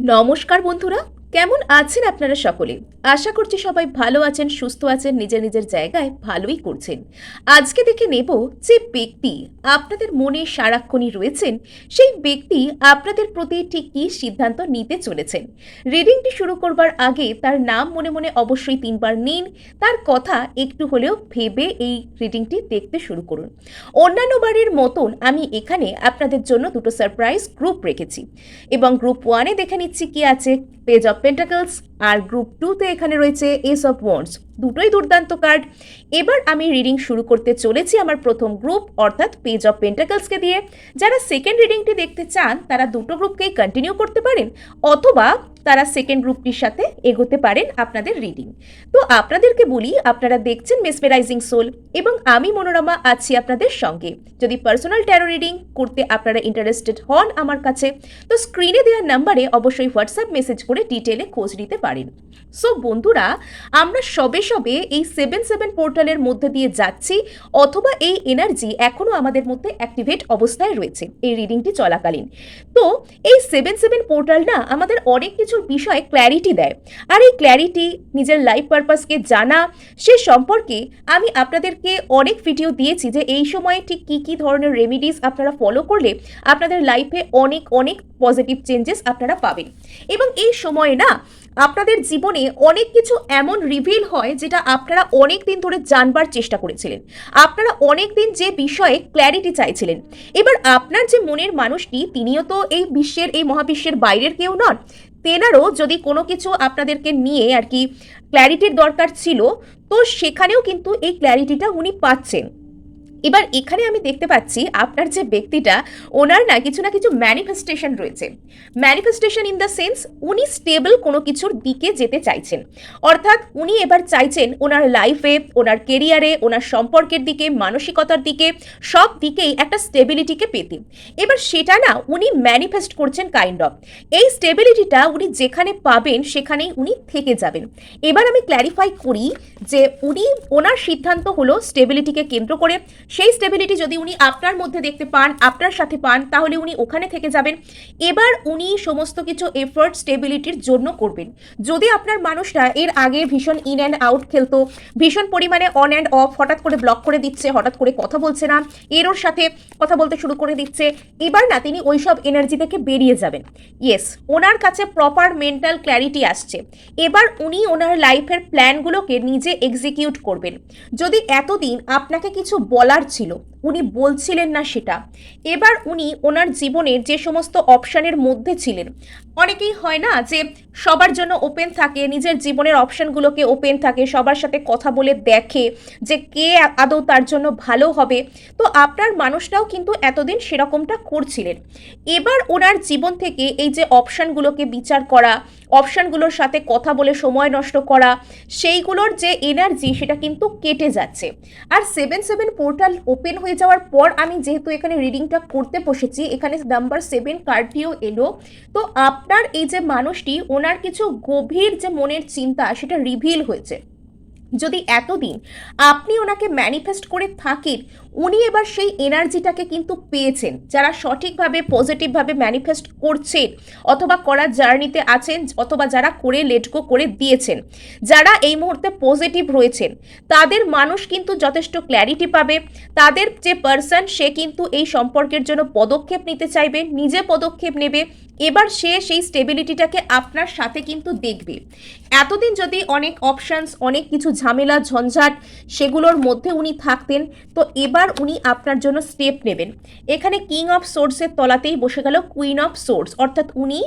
নমস্কার বন্ধুরা কেমন আছেন আপনারা সকলে? আশা করছি সবাই ভালো আছেন, সুস্থ আছেন, নিজের নিজের জায়গায় ভালোই করছেন। আজকে দেখে নেব যে ব্যক্তি আপনাদের মনে সারাক্ষণই রয়েছেন, সেই ব্যক্তি আপনাদের প্রতি ঠিক কী সিদ্ধান্ত নিতে চলেছেন। রিডিংটি শুরু করবার আগে তার নাম মনে মনে অবশ্যই তিনবার নিন, তার কথা একটু হলেও ভেবে এই রিডিংটি দেখতে শুরু করুন। অন্যান্য বারের মতন আমি এখানে আপনাদের জন্য দুটো সারপ্রাইজ গ্রুপ রেখেছি এবং গ্রুপ ওয়ানে দেখে নিচ্ছি কি আছে। পেজ অফ পেন্টাকলস আর গ্রুপ টুতে এখানে রয়েছে এস অফ ওয়ান্ডস দুটোই দুর্দান্ত কার্ড এবার আমি রিডিং শুরু করতে চলেছি আমার প্রথম গ্রুপ অর্থাৎ পেজ অফ পেন্টাকলসকে দিয়ে। যারা সেকেন্ড রিডিংটি দেখতে চান, তারা দুটো গ্রুপকেই কন্টিনিউ করতে পারেন, অথবা তারা সেকেন্ড গ্রুপটির সাথে এগোতে পারেন আপনাদের রিডিং তো আপনাদেরকে বলি, আপনারা দেখছেন মেসমেরাইজিং সোল এবং আমি মনোরমা আছি আপনাদের সঙ্গে। যদি পার্সোনাল ট্যারো রিডিং করতে আপনারা ইন্টারেস্টেড হন আমার কাছে, তো স্ক্রিনে দেওয়ার নাম্বারে অবশ্যই হোয়াটসঅ্যাপ মেসেজ করে ডিটেলে খোঁজ নিতে পারেন সো বন্ধুরা, আমরা সবে সবে এই সেভেন সেভেন পোর্টালের মধ্যে দিয়ে যাচ্ছি, অথবা এই এনার্জি এখনও আমাদের মধ্যে অ্যাক্টিভেট অবস্থায় রয়েছে, এই রিডিংটি চলাকালীন। তো, এই সেভেন সেভেন পোর্টাল না আমাদের অনেক কিছুর বিষয়ে ক্ল্যারিটি দেয়। আর এই ক্ল্যারিটি নিজের লাইফ পারপাসকে জানা, সে সম্পর্কে আমি আপনাদেরকে অনেক ভিডিও দিয়েছি যে এই সময়ে ঠিক কী কী ধরনের রেমিডিস আপনারা ফলো করলে আপনাদের লাইফে অনেক অনেক পজিটিভ চেঞ্জেস আপনারা পাবেন। এবং এই সময়ে না আপনাদের জীবনে অনেক কিছু এমন রিভিল হয় যেটা আপনারা অনেক দিন ধরে জানবার চেষ্টা করেছিলেন। আপনারা অনেক দিন যে বিষয়ে ক্ল্যারিটি চাইছিলেন। এবার আপনার যে মনের মানুষটি, তিনিও তো এই বিশ্বের, এই মহাবিশ্বের বাইরের কেউ নন। তেনারও যদি কোনো কিছু আপনাদেরকে নিয়ে আর কি ক্ল্যারিটির দরকার ছিল, তো সেখানেও কিন্তু এই ক্ল্যারিটিটা উনি পাচ্ছেন। এবার এখানে আমি দেখতে পাচ্ছি আপনার যে ব্যক্তিটা, ওনার না কিছু না কিছু ম্যানিফেস্টেশন রয়েছে। ম্যানিফেস্টেশন ইন দ্য সেন্স উনি স্টেবল কোনো কিছুর দিকে যেতে চাইছেন। অর্থাৎ উনি এবার চাইছেন ওনার লাইফে ওনার কেরিয়ারে ওনার সম্পর্কের দিকে, মানসিকতার দিকে, সব দিকেই একটা স্টেবিলিটিকে পেতে। এবার সেটা না উনি ম্যানিফেস্ট করছেন কাইন্ড অফ এই স্টেবিলিটিটা উনি যেখানে পাবেন, সেখানেই উনি থেকে যাবেন। এবার আমি ক্ল্যারিফাই করি যে উনি, ওনার সিদ্ধান্ত হলো স্টেবিলিটিকে কেন্দ্র করে। সেই স্টেবিলিটি যদি উনি আপনার মধ্যে দেখতে পান, আপনার সাথে পান, তাহলে উনি ওখানে থেকে যাবেন। এবার উনি সমস্ত কিছু এফোর্ট স্টেবিলিটির জন্য করবেন। যদি আপনার মানুষটা এর আগে ভীষণ ইন অ্যান্ড আউট খেলতো, ভীষণ পরিমাণে অন অ্যান্ড অফ হঠাৎ করে ব্লক করে দিচ্ছে, হঠাৎ করে কথা বলছে না এর ওর সাথে কথা বলতে শুরু করে দিচ্ছে, এবার না তিনি ওইসব এনার্জি থেকে বেরিয়ে যাবেন। ইয়েস ওনার কাছে প্রপার মেন্টাল ক্ল্যারিটি আসছে। এবার উনি ওনার লাইফের প্ল্যানগুলোকে নিজে এক্সিকিউট করবেন। যদি এতদিন আপনাকে কিছু বলার ছিল। উনি বলছিলেন না সেটা। এবার উনি ওনার জীবনের যে সমস্ত অপশানের মধ্যে ছিলেন। অনেকেই হয় না যে সবার জন্য ওপেন থাকে, নিজের জীবনের অপশানগুলোকে ওপেন থাকে, সবার সাথে কথা বলে দেখে যে কে আদৌ তার জন্য ভালো হবে। তো আপনার মানুষটাও কিন্তু এতদিন সেরকমটা করছিলেন। এবার ওনার জীবন থেকে এই যে অপশানগুলোকে বিচার করা, অপশানগুলোর সাথে কথা বলে সময় নষ্ট করা, সেইগুলোর যে এনার্জি সেটা কিন্তু কেটে যাচ্ছে। আর সেভেন সেভেন পোর্টাল ওপেন হয়ে যাওয়ার পর আমি যেহেতু এখানে রিডিংটা করতে বসেছি, এখানে নাম্বার সেভেন কার্ডটিও এলো। তো আপনার এই যে মানুষটি, ওনার কিছু গভীর যে মনের চিন্তা, সেটা রিভিল হয়েছে। যদি এতদিন আপনি ওনাকে ম্যানিফেস্ট করে থাকেন, উনি এবার সেই এনার্জিটাকে কিন্তু পেয়েছেন। যারা সঠিকভাবে পজিটিভভাবে ম্যানিফেস্ট করছেন, অথবা করার জার্নিতে আছেন, অথবা যারা করে লেটগো করে দিয়েছেন, যারা এই মুহূর্তে পজিটিভ রয়েছেন, তাদের মানুষ কিন্তু যথেষ্ট ক্ল্যারিটি পাবে। তাদের যে পার্সন সে কিন্তু এই সম্পর্কের জন্য পদক্ষেপ নিতে চাইবে, নিজে পদক্ষেপ নেবে। এবার সে সেই স্টেবিলিটিটাকে আপনার সাথে কিন্তু দেখবে। এতদিন যদি অনেক অপশানস অনেক কিছু ঝামেলা, ঝঞ্ঝাট সেগুলোর মধ্যে উনি থাকতেন, তো এবার উনি আপনার জন্য স্টেপ নেবেন। এখানে কিং অফ সোর্সের তলাতেই বসে গেল কুইন অফ সোর্স অর্থাৎ উনি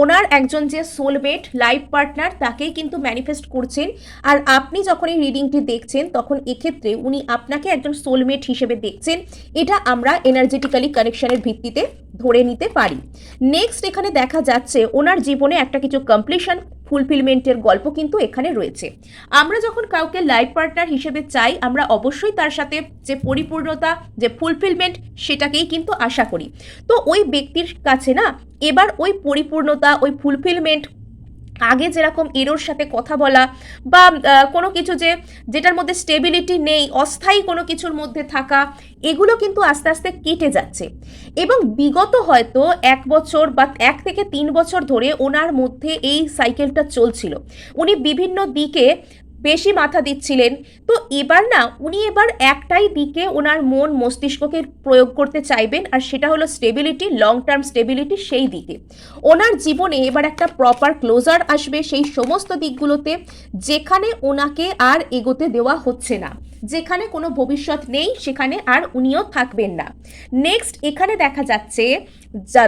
ওনার একজন যে সোলমেট লাইফ পার্টনার তাকেই কিন্তু ম্যানিফেস্ট করছেন। আর আপনি যখন এই রিডিংটি দেখছেন, তখন এক্ষেত্রে উনি আপনাকে একজন সোলমেট হিসেবে দেখছেন। এটা আমরা এনার্জেটিক্যালি কানেকশনের ভিত্তিতে ধরে নিতে পারি। নেক্সট এখানে দেখা যাচ্ছে ওনার জীবনে একটা কিছু কমপ্লিশন ফুলফিলমেন্টের গল্প কিন্তু এখানে রয়েছে। আমরা যখন কাউকে লাইফ পার্টনার হিসেবে চাই, আমরা অবশ্যই তার সাথে যে পরিপূর্ণতা, যে ফুলফিলমেন্ট সেটাকেই কিন্তু আশা করি। তো ওই ব্যক্তির কাছে না, এবার ওই পরিপূর্ণতা, ওই ফুলফিলমেন্ট আগে যেরকম এরোর সাথে কথা বলা বা কোনো কিছু যে, যেটার মধ্যে স্টেবিলিটি নেই, অস্থায়ী কোনো কিছুর মধ্যে থাকা, এগুলো কিন্তু আস্তে আস্তে কেটে যাচ্ছে। এবং বিগত হয়তো এক বছর বা এক থেকে তিন বছর ধরে ওনার মধ্যে এই সাইকেলটা চলছিল। উনি বিভিন্ন দিকে বেশি মাথা দিচ্ছিলেন। তো এবার না, উনি এবার একটাই দিকে ওনার মন মস্তিষ্ককে প্রয়োগ করতে চাইবেন আর সেটা হলো স্টেবিলিটি লং টার্ম স্টেবিলিটি সেই দিকে। ওনার জীবনে এবার একটা প্রপার ক্লোজার আসবে সেই সমস্ত দিকগুলোতে যেখানে ওনাকে আর এগোতে দেওয়া হচ্ছে না। যেখানে কোনো ভবিষ্যৎ নেই, সেখানে আর উনিও থাকবেন না। নেক্সট এখানে দেখা যাচ্ছে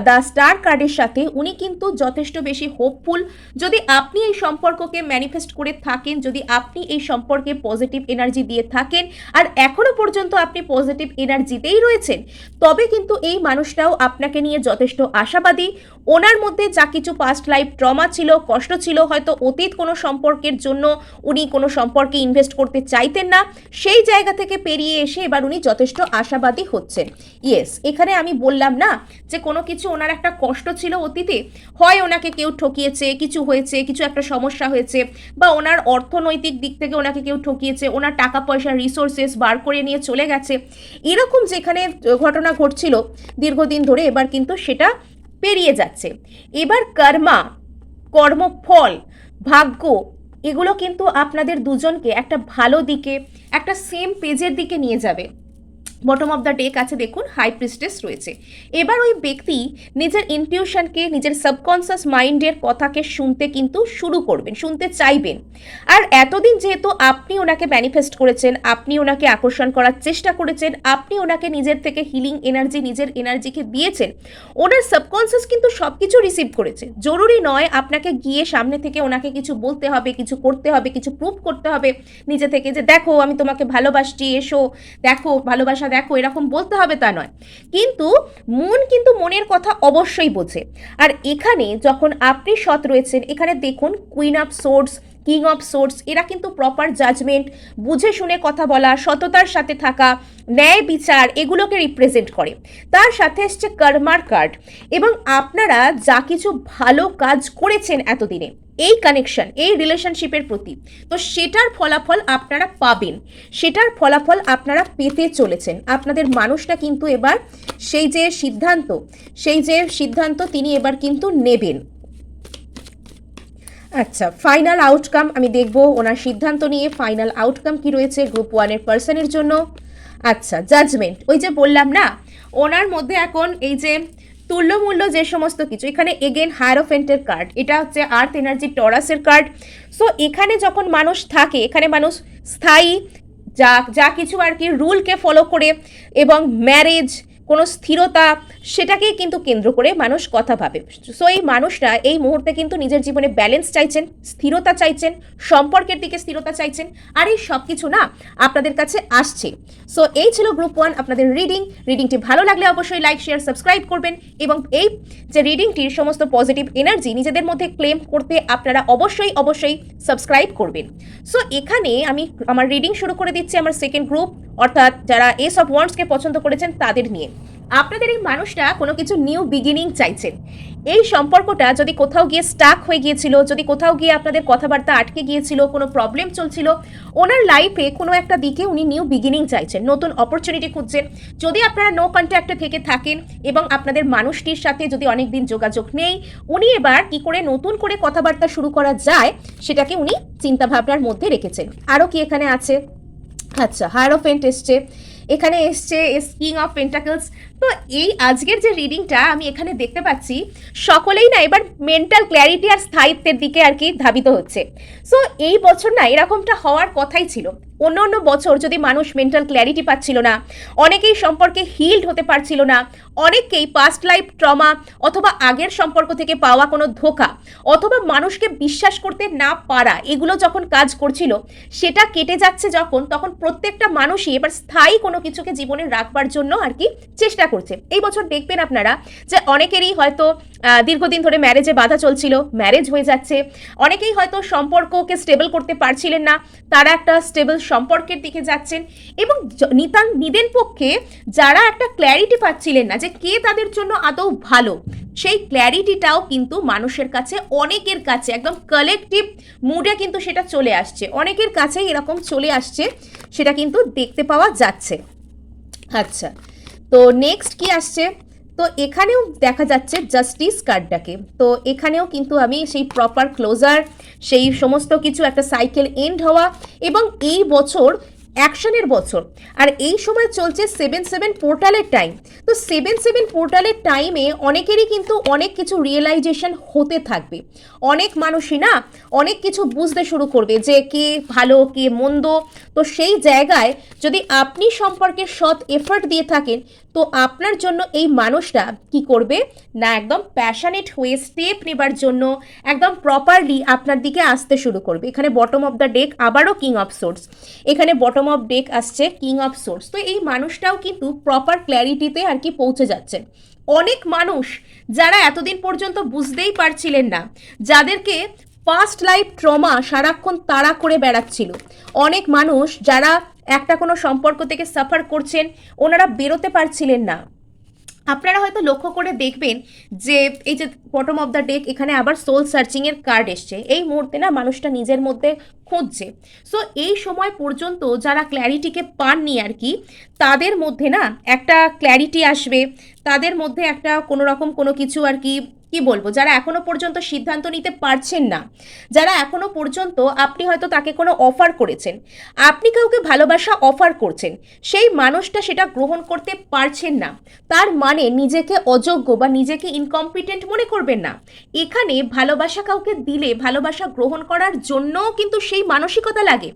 দ্য স্টার কার্ডের সাথে উনি কিন্তু যথেষ্ট বেশি হোপফুল যদি আপনি এই সম্পর্ককে ম্যানিফেস্ট করে থাকেন, যদি আপনি এই সম্পর্কে পজিটিভ এনার্জি দিয়ে থাকেন, আর এখনও পর্যন্ত আপনি পজিটিভ এনার্জিতেই রয়েছেন, তবে কিন্তু এই মানুষটাও আপনাকে নিয়ে যথেষ্ট আশাবাদী। ওনার মধ্যে যা কিছু পাস্ট লাইফ ট্রমা ছিল, কষ্ট ছিল, হয়তো অতীত কোনো সম্পর্কের জন্য উনি কোনো সম্পর্কে ইনভেস্ট করতে চাইতেন না। সেই জায়গা থেকে পেরিয়ে এসে এবার উনি যথেষ্ট আশাবাদী হচ্ছেন। ইয়েস এখানে আমি বললাম না যে কোনো কিছু ওনার একটা কষ্ট ছিল অতীতে। হয় ওনাকে কেউ ঠকিয়েছে, কিছু হয়েছে, কিছু একটা সমস্যা হয়েছে, বা ওনার অর্থনৈতিক দিক থেকে ওনাকে কেউ ঠকিয়েছে, ওনার টাকা পয়সা রিসোর্সেস বার করে নিয়ে চলে গেছে। এরকম যেখানে ঘটনা ঘটছিল, দীর্ঘদিন ধরে এবার কিন্তু সেটা পেরিয়ে যাচ্ছে। এবার কর্মা, কর্মফল, ভাগ্য এগুলো কিন্তু আপনাদের দুজনকে একটা ভালো দিকে একটা সেম পেজের দিকে নিয়ে যাবে। বটম অফ দ্য ডেক আছে, দেখুন হাই প্রিস্টেস রয়েছে। এবার ওই ব্যক্তি নিজের ইনটিউশনকে নিজের সাবকনসিয়াস মাইন্ডের কথাকে শুনতে কিন্তু শুরু করবেন, শুনতে চাইবেন। আর এতদিন যেহেতু আপনি ওনাকে ম্যানিফেস্ট করেছেন, আপনি ওনাকে আকর্ষণ করার চেষ্টা করেছেন, আপনি ওনাকে নিজের থেকে হিলিং এনার্জি নিজের এনার্জিকে দিয়েছেন, ওনার সাবকনসিয়াস কিন্তু সব কিছু রিসিভ করেছে। জরুরি নয় আপনাকে গিয়ে সামনে থেকে ওনাকে কিছু বলতে হবে, কিছু করতে হবে, কিছু প্রুভ করতে হবে, নিজে থেকে যে, দেখো, আমি তোমাকে ভালোবাসছি, এসো, দেখো, ভালোবাসা দেখো, এরকম বলতে হবে তা নয়। কিন্তু মন কিন্তু মনের কথা অবশ্যই বোঝে। আর এখানে যখন আপনি সৎ রয়েছেন, এখানে দেখুন queen of source king of source এরা কিন্তু প্রপার জাজমেন্ট বুঝে শুনে কথা বলা, সততার সাথে থাকা, ন্যায় বিচার, এগুলোকে রিপ্রেজেন্ট করে। তার সাথে এসছে কর্মার কার্ড এবং আপনারা যা কিছু ভালো কাজ করেছেন এতদিনে এই কানেকশন এই রিলেশনশিপের প্রতি। তো সেটার ফলাফল আপনারা পাবেন। সেটার ফলাফল আপনারা পেতে চলেছেন। আপনাদের মানুষটা কিন্তু এবার সেই যে সিদ্ধান্ত, সেই যে সিদ্ধান্ত তিনি এবার কিন্তু নেবেন। আচ্ছা ফাইনাল আউটকাম আমি দেখব ওনার সিদ্ধান্ত নিয়ে। ফাইনাল আউটকাম কি রয়েছে গ্রুপ ওয়ানের পার্সনের জন্য। আচ্ছা জাজমেন্ট ওই যে বললাম না? ওনার মধ্যে এখন এই যে তুল্যমূল্য যে সমস্ত কিছু, এখানে এগেন হায়ারোফেন্টের কার্ড এটা হচ্ছে আর্থ এনার্জি টরাসের কার্ড সো এখানে যখন মানুষ থাকে, এখানে মানুষ স্থায়ী, যা যা কিছু আর কি রুলকে ফলো করে, এবং ম্যারেজ কোনো স্থিরতা, সেটাকেই কিন্তু কেন্দ্র করে মানুষ কথা ভাবে। সো এই মানুষরা এই মুহূর্তে কিন্তু নিজের জীবনে ব্যালেন্স চাইছেন, স্থিরতা চাইছেন, সম্পর্কের দিকে স্থিরতা চাইছেন, আর এই সব কিছু না আপনাদের কাছে আসছে। সো এই ছিল গ্রুপ ওয়ান আপনাদের রিডিং রিডিংটি ভালো লাগলে অবশ্যই লাইক শেয়ার সাবস্ক্রাইব করবেন এবং এই যে রিডিংটির সমস্ত পজিটিভ এনার্জি নিজেদের মধ্যে ক্লেম করতে আপনারা অবশ্যই অবশ্যই সাবস্ক্রাইব করবেন। সো এখানে আমি আমার রিডিং শুরু করে দিচ্ছি আমার সেকেন্ড গ্রুপ অর্থাৎ যারা এস অফ ওয়ান্ডসকে পছন্দ করেছেন তাদের নিয়ে। আপনাদের এই মানুষটা কোনো কিছু নিউ বিগিনিং চাইছেন। এই সম্পর্কটা যদি কোথাও গিয়ে স্টাক হয়ে গিয়েছিল, যদি কোথাও গিয়ে আপনাদের কথাবার্তা আটকে গিয়েছিল, কোনো প্রবলেম চলছিল, ওনার লাইফে কোনো একটা দিকে উনি নিউ বিগিনিং চাইছেন, নতুন অপরচুনিটি খুঁজছেন। যদি আপনারা নো কন্ট্যাক্টে থেকে থাকেন এবং আপনাদের মানুষটির সাথে যদি অনেক দিন যোগাযোগ নেই, উনি এবার কি করে নতুন করে কথাবার্তা শুরু করা যায়, সেটাকে উনি চিন্তাভাবনার মধ্যে রেখেছেন। আরও কি এখানে আছে? আচ্ছা হায়ারোফেন্ট এসছে। এখানে এসছে স্কিং অফ পেন্টাকলস তো এই আজকের যে রিডিংটা আমি এখানে দেখতে পাচ্ছি, সকলেই না এবার মেন্টাল ক্ল্যারিটি আর স্থায়িত্বের দিকে আর কি ধাবিত হচ্ছে। সো এই বছর না এরকমটা হওয়ার কথাই ছিল। অন্য অন্য বছর যদি মানুষ মেন্টাল ক্ল্যারিটি পাচ্ছিল না, অনেকেই সম্পর্কে হিল্ড হতে পারছিল না, অনেককেই পাস্ট লাইফ ট্রমা অথবা আগের সম্পর্ক থেকে পাওয়া কোনো ধোকা অথবা মানুষকে বিশ্বাস করতে না পারা এগুলো যখন কাজ করছিল, সেটা কেটে যাচ্ছে যখন, তখন প্রত্যেকটা মানুষই এবার স্থায়ী কোনো কিছুকে জীবনে রাখবার জন্য আর কি চেষ্টা করছে। এই বছর দেখবেন আপনারা যে অনেকেরই হয়তো দীর্ঘদিন ধরে ম্যারেজে বাধা চলছিল ম্যারেজ হয়ে যাচ্ছে, অনেকেই হয়তো সম্পর্ককে স্টেবল করতে পারছিলেন না, তারা একটা স্টেবল সম্পর্কের দিকে যাচ্ছেন এবং নিতান নিদেন পক্ষে যারা একটা ক্ল্যারিটি পাচ্ছিলেন না যে কে তাদের জন্য আদৌ ভালো, সেই ক্ল্যারিটিটাও কিন্তু মানুষের কাছে অনেকের কাছে, একদম কালেকটিভ মুডে কিন্তু সেটা চলে আসছে। অনেকের কাছেই এরকম চলে আসছে, সেটা কিন্তু দেখতে পাওয়া যাচ্ছে। আচ্ছা তো নেক্সট কি আসছে? তো এখানেও দেখা যাচ্ছে জাস্টিস কার্ডটাকে তো এখানেও কিন্তু আমি সেই প্রপার ক্লোজার সেই সমস্ত কিছু একটা সাইকেল এন্ড হওয়া এবং এই বছর অ্যাকশনের বছর। আর এই সময় চলছে সেভেন সেভেন পোর্টালের টাইম তো সেভেন সেভেন পোর্টালের টাইমে অনেকেরই কিন্তু অনেক কিছু রিয়েলাইজেশন হতে থাকবে। অনেক মানুষই না অনেক কিছু বুঝতে শুরু করবে যে কে ভালো, কে মন্দ। তো সেই জায়গায় যদি আপনি সম্পর্কে সৎ এফর্ট দিয়ে থাকেন তো আপনার জন্য এই মানুষটা কি করবে? না একদম প্যাশানেট হয়ে স্টেপ নেবার জন্য একদম প্রপারলি আপনার দিকে আসতে শুরু করবে। এখানে বটম অফ দ্য ডেক আবারও কিং অফ সোর্স এখানে বটম অফ ডেক আসছে কিং অফ সোর্স তো এই মানুষটাও কিন্তু প্রপার ক্ল্যারিটিতে আর কি পৌঁছে যাচ্ছে। অনেক মানুষ যারা এতদিন পর্যন্ত বুঝতেই পারছিলেন না, যাদেরকে পাস্ট লাইফ ট্রমা সারাক্ষণ তাড়া করে বেড়াচ্ছিল। অনেক মানুষ যারা একটা কোনো সম্পর্ক থেকে সাফার করছেন, ওনারা বেরোতে পারছিলেন না। আপনারা হয়তো লক্ষ্য করে দেখবেন যে এই যে বটম অফ দ্য ডেক এখানে আবার সোল সার্চিংয়ের কার্ড এসছে। এই মুহূর্তে না মানুষটা নিজের মধ্যে খুঁজছে। সো এই সময় পর্যন্ত যারা ক্ল্যারিটিকে পাননি আর কি, তাদের মধ্যে না একটা ক্ল্যারিটি আসবে। তাদের মধ্যে একটা কোনো রকম কোনো কিছু আর কি কি বলব? যারা এখনও পর্যন্ত সিদ্ধান্ত নিতে পারছেন না, যারা এখনও পর্যন্ত আপনি হয়তো তাকে কোনো অফার করেছেন, আপনি কাউকে ভালোবাসা অফার করছেন, সেই মানুষটা সেটা গ্রহণ করতে পারছেন না। তার মানে নিজেকে অযোগ্য বা নিজেকে ইনকম্পিটেন্ট মনে করবেন না। এখানে ভালোবাসা কাউকে দিলে, ভালোবাসা গ্রহণ করার জন্যও কিন্তু সেই মানসিকতা লাগে।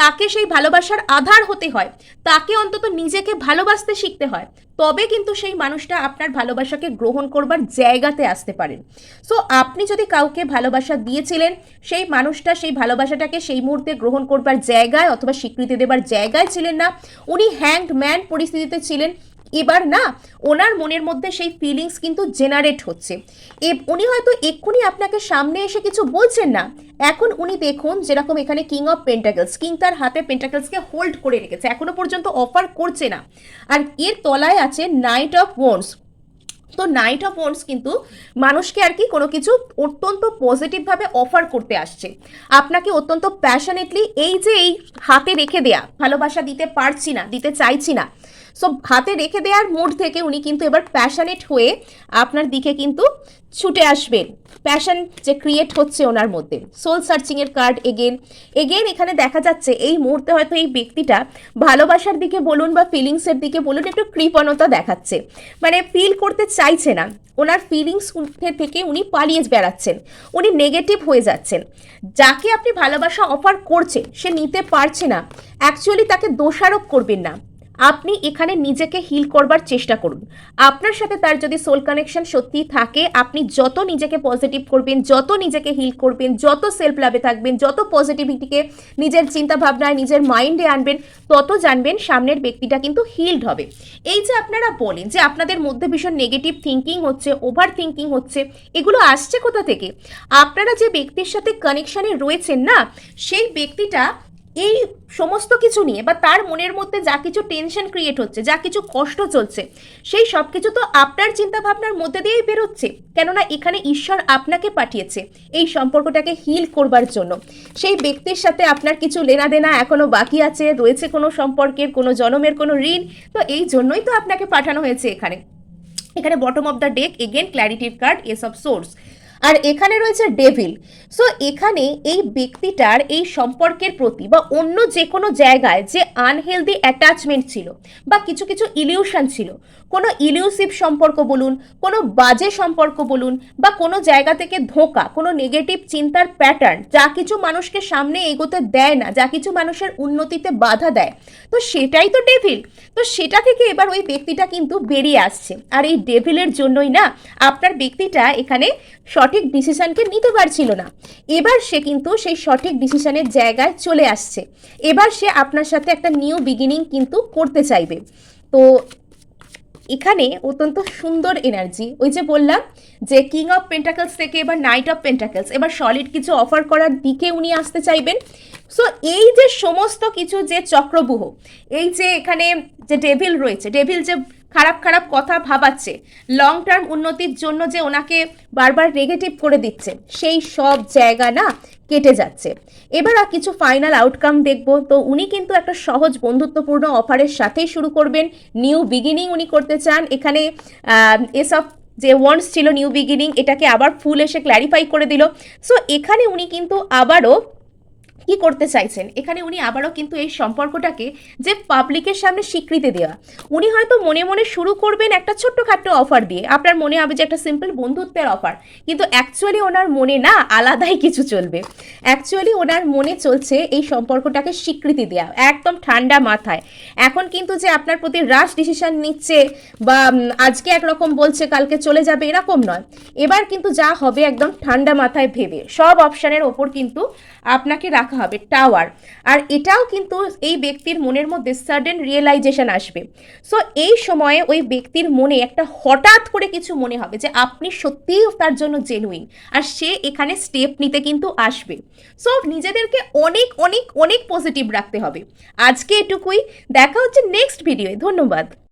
তাকে সেই ভালোবাসার আধার হতে হয়, তাকে অন্তত নিজেকে ভালোবাসতে শিখতে হয়। তবে কিন্তু সেই মানুষটা আপনার ভালোবাসাকে গ্রহণ করবার জায়গাতে আসতে পারেন। সো আপনি যদি কাউকে ভালোবাসা দিয়েছিলেন, সেই মানুষটা সেই ভালোবাসাটাকে সেই মুহূর্তে গ্রহণ করবার জায়গায় অথবা স্বীকৃতি দেবার জায়গায় ছিলেন না। উনি হ্যাংড ম্যান পরিস্থিতিতে ছিলেন। এবার না, ওনার মনের মধ্যে সেই ফিলিংস কিন্তু জেনারেট হচ্ছে। এ উনি হয়তো এক্ষুনি আপনাকে সামনে এসে কিছু বলছেন না। এখন উনি দেখুন যেরকম এখানে কিং অফ পেন্টাকেলস কিং তার হাতে পেন্টাকেলসকে হোল্ড করে রেখেছে, এখনও পর্যন্ত অফার করছে না। আর এর তলায় আছে নাইট অফ ওয়ান্স তো নাইট অফ ওয়ান্স কিন্তু মানুষকে আর কি কোনো কিছু অত্যন্ত পজিটিভভাবে অফার করতে আসছে। আপনাকে অত্যন্ত প্যাশনেটলি এই যে এই হাতে রেখে দেয়া, ভালোবাসা দিতে পারছি না, দিতে চাইছি না সো হাতে রেখে দেওয়ার মুড থেকে উনি কিন্তু এবার প্যাশনেট হয়ে আপনার দিকে কিন্তু ছুটে আসবেন। প্যাশন যে ক্রিয়েট হচ্ছে ওনার মধ্যে। সোল সার্চিংয়ের কার্ড এগেন এগেন এখানে দেখা যাচ্ছে এই মুহূর্তে হয়তো এই ব্যক্তিটা ভালোবাসার দিকে বলুন বা ফিলিংসের দিকে বলুন, একটু কৃপণতা দেখাচ্ছে। মানে ফিল করতে চাইছে না। ওনার ফিলিংস থেকে উনি পালিয়ে বেড়াচ্ছেন। উনি নেগেটিভ হয়ে যাচ্ছেন। যাকে আপনি ভালোবাসা অফার করছেন, সে নিতে পারছে না। অ্যাকচুয়ালি তাকে দোষারোপ করবেন না। আপনি এখানে নিজেকে হিল করবার চেষ্টা করুন। আপনার সাথে তার যদি সোল কানেকশন সত্যি থাকে, আপনি যত নিজেকে পজিটিভ করবেন, যত নিজেকে হিল করবেন, যত সেলফ লাভে থাকবেন, যত পজিটিভিটিকে নিজের চিন্তা ভাবনায় নিজের মাইন্ডে আনবেন, তত জানবেন সামনের ব্যক্তিটা কিন্তু হিলড হবে। এই যে আপনারা বলেন যে আপনাদের মধ্যে ভীষণ নেগেটিভ থিঙ্কিং হচ্ছে ওভার থিঙ্কিং হচ্ছে, এগুলো আসছে কোথা থেকে? আপনারা যে ব্যক্তির সাথে কানেকশানে রয়েছেন না, সেই ব্যক্তিটা এই সমস্ত কিছু নিয়ে বা তার মনের মধ্যে যা কিছু টেনশন ক্রিয়েট হচ্ছে, যা কিছু কষ্ট চলছে, সেই সব কিছু তো আপনার চিন্তা ভাবনার মধ্যে দিয়েই বেরোচ্ছে। কেননা এখানে ঈশ্বর আপনাকে পাঠিয়েছে এই সম্পর্কটাকে হিল করবার জন্য। সেই ব্যক্তির সাথে আপনার কিছু লেনা দেনা এখনও বাকি আছে, রয়েছে কোনো সম্পর্কের, কোনো জনমের, কোনো ঋণ, তো এই জন্যই তো আপনাকে পাঠানো হয়েছে এখানে। এখানে bottom of the deck again ক্ল্যারিটির card ace of swords আর এখানে রয়েছে ডেভিল। সো এখানে এই ব্যক্তিটার এই সম্পর্কের প্রতি বা অন্য যে কোনো জায়গায় যে আনহেলদি অ্যাটাচমেন্ট ছিল বা কিছু কিছু ইলিউশন ছিল, কোনো ইলিউসিভ সম্পর্ক বলুন, কোনো বাজে সম্পর্ক বলুন বা কোনো জায়গা থেকে ধোঁকা, কোনো নেগেটিভ চিন্তার প্যাটার্ন যা কিছু মানুষকে সামনে এগোতে দেয় না, যা কিছু মানুষের উন্নতিতে বাধা দেয়, তো সেটাই তো ডেভিল। তো সেটা থেকে এবার ওই ব্যক্তিটা কিন্তু বেরিয়ে আসছে। আর এই ডেভিলের জন্যই না, আপনার ব্যক্তিটা এখানে সঠিক ডিসিশনকে নিতে পারছিল না। এবার সে কিন্তু সেই সঠিক ডিসিশনের জায়গায় চলে আসছে। এবার সে আপনার সাথে একটা নিউ বিগিনিং কিন্তু করতে চাইবে। তো এখানে অত্যন্ত সুন্দর এনার্জি ওই যে বললাম যে কিং অফ পেন্টাকলস থেকে এবার নাইট অফ পেন্টাকলস এবার সলিড কিছু অফার করার দিকে উনি আসতে চাইবেন। সো এই যে সমস্ত কিছু যে চক্রবুহ, এই যে এখানে যে ডেভিল রয়েছে ডেভিল যে খারাপ খারাপ কথা ভাবাচ্ছে। লং টার্ম উন্নতির জন্য যে ওনাকে বারবার নেগেটিভ করে দিচ্ছে, সেই সব জায়গা না কেটে যাচ্ছে। এবার আর কিছু ফাইনাল আউটকাম দেখব। তো উনি কিন্তু একটা সহজ বন্ধুত্বপূর্ণ অফারের সাথেই শুরু করবেন। নিউ বিগিনিং উনি করতে চান। এখানে এসব যে ওয়ান্টস ছিল নিউ বিগিনিং এটাকে আবার ফুল এসে ক্ল্যারিফাই করে দিল। সো এখানে উনি কিন্তু আবারও কি করতে চাইছেন? এখানে উনি আবারও কিন্তু এই সম্পর্কটাকে যে পাবলিকের সামনে স্বীকৃতি দেওয়া, উনি হয়তো মনে মনে শুরু করবেন একটা ছোট্টখাট্ট অফার দিয়ে। আপনার মনে হবে যে একটা সিম্পল বন্ধুত্বের অফার কিন্তু অ্যাকচুয়ালি ওনার মনে না আলাদাই কিছু চলবে। অ্যাকচুয়ালি ওনার মনে চলছে এই সম্পর্কটাকে স্বীকৃতি দেওয়া, একদম ঠান্ডা মাথায়। এখন কিন্তু যে আপনার প্রতি রাশ ডিসিশন নিচ্ছে বা আজকে একরকম বলছে, কালকে চলে যাবে, এরকম নয়। এবার কিন্তু যা হবে একদম ঠান্ডা মাথায় ভেবে, সব অপশানের ওপর কিন্তু আপনাকে রাখা হবে টাওয়ার আর এটাও কিন্তু এই ব্যক্তির মনের মধ্যে সাডেন রিয়েলাইজেশন আসবে। সো এই সময়ে ওই ব্যক্তির মনে একটা হঠাৎ করে কিছু মনে হবে যে, আপনি সত্যিই তার জন্য জেনুইন আর সে এখানে স্টেপ নিতে কিন্তু আসবে। সো নিজেদেরকে অনেক অনেক অনেক পজিটিভ রাখতে হবে। আজকে এটুকুই। দেখা হচ্ছে নেক্সট ভিডিওয়ে ধন্যবাদ।